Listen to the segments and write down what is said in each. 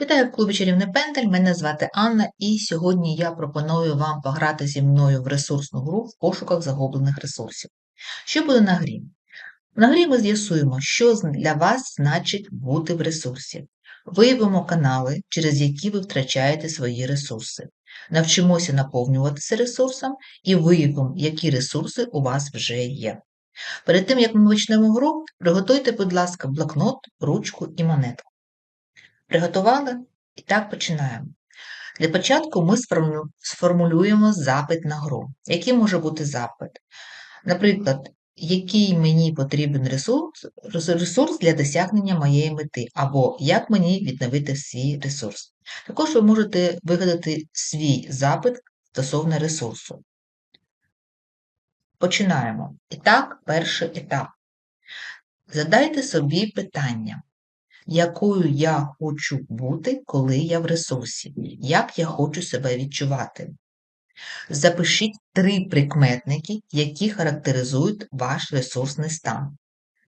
Вітаю в клубі Чарівний Пендель. Мене звати Анна, і сьогодні я пропоную вам пограти зі мною в ресурсну гру в пошуках загублених ресурсів. Що буде на грі? На грі ми з'ясуємо, що для вас значить бути в ресурсі. Виявимо канали, через які ви втрачаєте свої ресурси. Навчимося наповнюватися ресурсом і виявимо, які ресурси у вас вже є. Перед тим, як ми почнемо гру, приготуйте, будь ласка, блокнот, ручку і монетку. Приготували? І так починаємо. Для початку ми сформулюємо запит на гру. Який може бути запит? Наприклад, який мені потрібен ресурс, ресурс для досягнення моєї мети, або як мені відновити свій ресурс. Також ви можете вигадати свій запит стосовно ресурсу. Починаємо. І так, перший етап. Задайте собі питання якою я хочу бути, коли я в ресурсі, як я хочу себе відчувати. Запишіть три прикметники, які характеризують ваш ресурсний стан.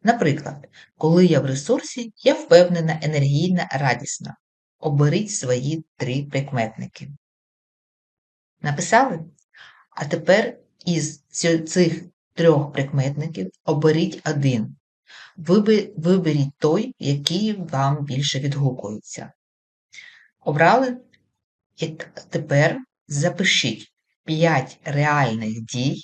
Наприклад, коли я в ресурсі, я впевнена, енергійна, радісна. Оберіть свої три прикметники. Написали? А тепер із цих трьох прикметників оберіть один, Виберіть той, який вам більше відгукується. Обрали? І тепер запишіть 5 реальних дій,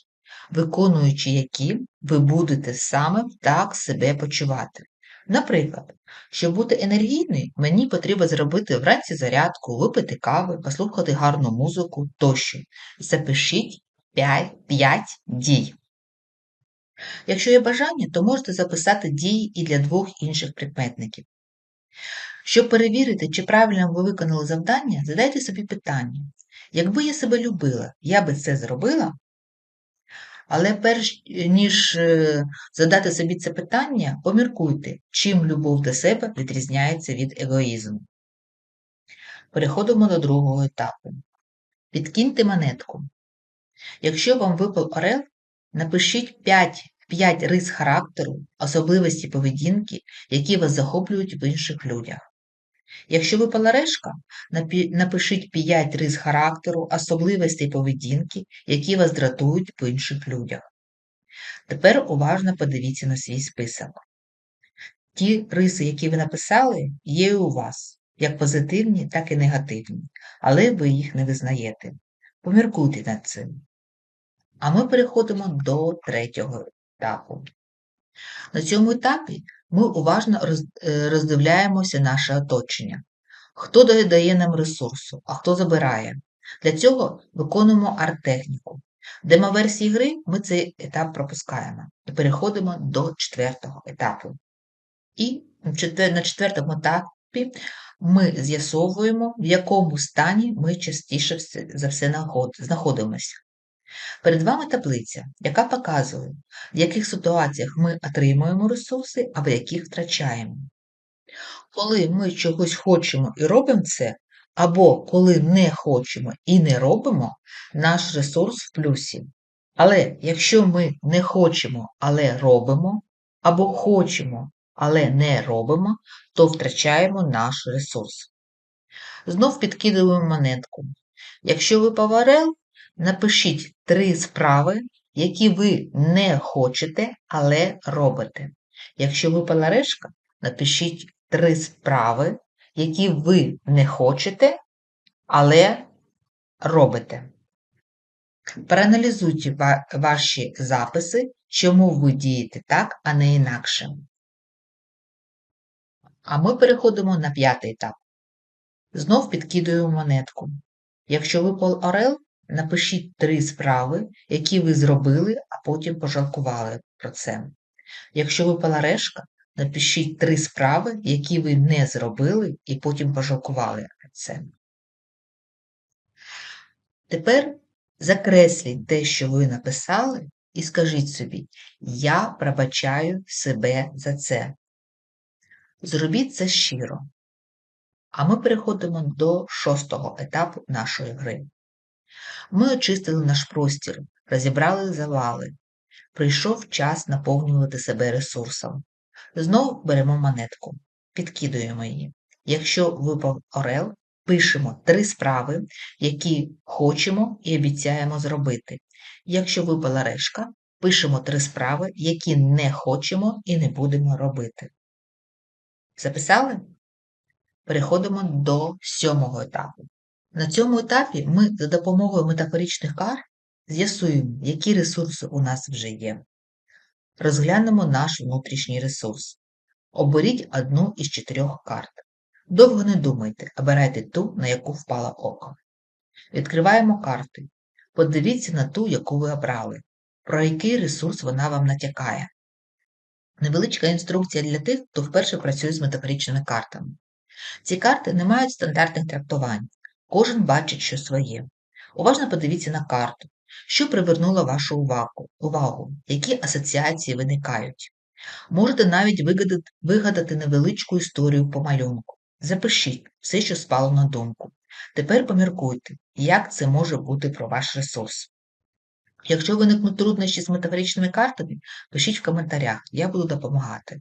виконуючи які ви будете саме так себе почувати. Наприклад, щоб бути енергійною, мені потрібно зробити вранці зарядку, випити кави, послухати гарну музику тощо. Запишіть 5, 5 дій. Якщо є бажання, то можете записати дії і для двох інших прикметників. Щоб перевірити, чи правильно ви виконали завдання, задайте собі питання. Якби я себе любила, я би це зробила? Але перш ніж е, задати собі це питання, поміркуйте, чим любов до себе відрізняється від егоїзму. Переходимо до другого етапу. Підкиньте монетку. Якщо вам випав орел, напишіть 5 5 рис характеру, особливості поведінки, які вас захоплюють в інших людях. Якщо ви паларешка, напишіть 5 рис характеру, особливостей поведінки, які вас дратують в інших людях. Тепер уважно подивіться на свій список. Ті риси, які ви написали, є у вас, як позитивні, так і негативні, але ви їх не визнаєте. Поміркуйте над цим. А ми переходимо до третього етапу. На цьому етапі ми уважно е, роздивляємося наше оточення. Хто дає нам ресурсу, а хто забирає. Для цього виконуємо арт-техніку. В демоверсії гри ми цей етап пропускаємо і переходимо до четвертого етапу. І на четвертому етапі ми з'ясовуємо, в якому стані ми частіше за все знаходимося. Перед вами таблиця, яка показує, в яких ситуаціях ми отримуємо ресурси, а в яких втрачаємо. Коли ми чогось хочемо і робимо це, або коли не хочемо і не робимо, наш ресурс в плюсі. Але якщо ми не хочемо, але робимо, або хочемо, але не робимо, то втрачаємо наш ресурс. Знов підкидуємо монетку. Якщо ви поварел, Напишіть три справи, які ви не хочете, але робите. Якщо ви паларешка, напишіть три справи, які ви не хочете, але робите. Проаналізуйте ваші записи, чому ви дієте так, а не інакше. А ми переходимо на п'ятий етап. Знов підкидуємо монетку. Якщо ви Пол Орел, Напишіть три справи, які ви зробили, а потім пожалкували про це. Якщо ви паларешка, напишіть три справи, які ви не зробили, і потім пожалкували про це. Тепер закресліть те, що ви написали, і скажіть собі, я пробачаю себе за це. Зробіть це щиро. А ми переходимо до шостого етапу нашої гри. Ми очистили наш простір, розібрали завали. Прийшов час наповнювати себе ресурсом. Знов беремо монетку, підкидуємо її. Якщо випав орел, пишемо три справи, які хочемо і обіцяємо зробити. Якщо випала решка, пишемо три справи, які не хочемо і не будемо робити. Записали? Переходимо до сьомого етапу. На цьому етапі ми за допомогою метафоричних карт з'ясуємо, які ресурси у нас вже є. Розглянемо наш внутрішній ресурс. Оберіть одну із чотирьох карт. Довго не думайте, обирайте ту, на яку впало око. Відкриваємо карти. Подивіться на ту, яку ви обрали, про який ресурс вона вам натякає. Невеличка інструкція для тих, хто вперше працює з метафоричними картами. Ці карти не мають стандартних трактувань. Кожен бачить що своє. Уважно подивіться на карту, що привернуло вашу увагу, увагу, які асоціації виникають. Можете навіть вигадати, вигадати невеличку історію по малюнку. Запишіть все, що спало на думку. Тепер поміркуйте, як це може бути про ваш ресурс. Якщо виникнуть труднощі з метафоричними картами, пишіть в коментарях, я буду допомагати.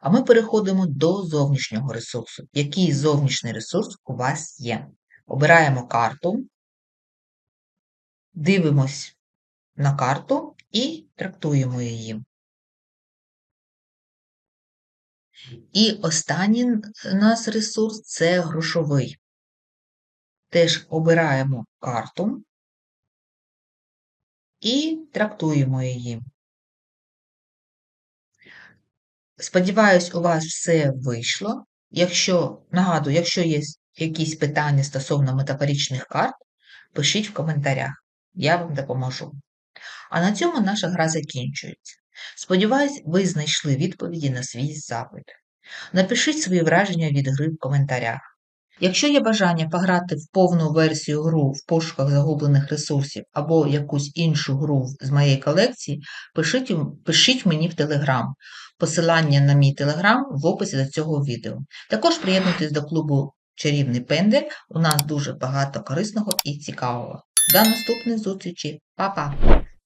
А ми переходимо до зовнішнього ресурсу. Який зовнішній ресурс у вас є? Обираємо карту, дивимось на карту і трактуємо її. І останній у нас ресурс це грошовий. Теж обираємо карту і трактуємо її. Сподіваюсь, у вас все вийшло. Якщо, нагадую, якщо є якісь питання стосовно метафоричних карт, пишіть в коментарях, я вам допоможу. А на цьому наша гра закінчується. Сподіваюсь, ви знайшли відповіді на свій запит. Напишіть свої враження від гри в коментарях. Якщо є бажання пограти в повну версію гру в пошуках загублених ресурсів або якусь іншу гру з моєї колекції, пишіть, пишіть мені в Телеграм. Посилання на мій телеграм в описі до цього відео. Також приєднуйтесь до клубу Чарівний Пендель. У нас дуже багато корисного і цікавого. До наступних зустрічі, Па-па!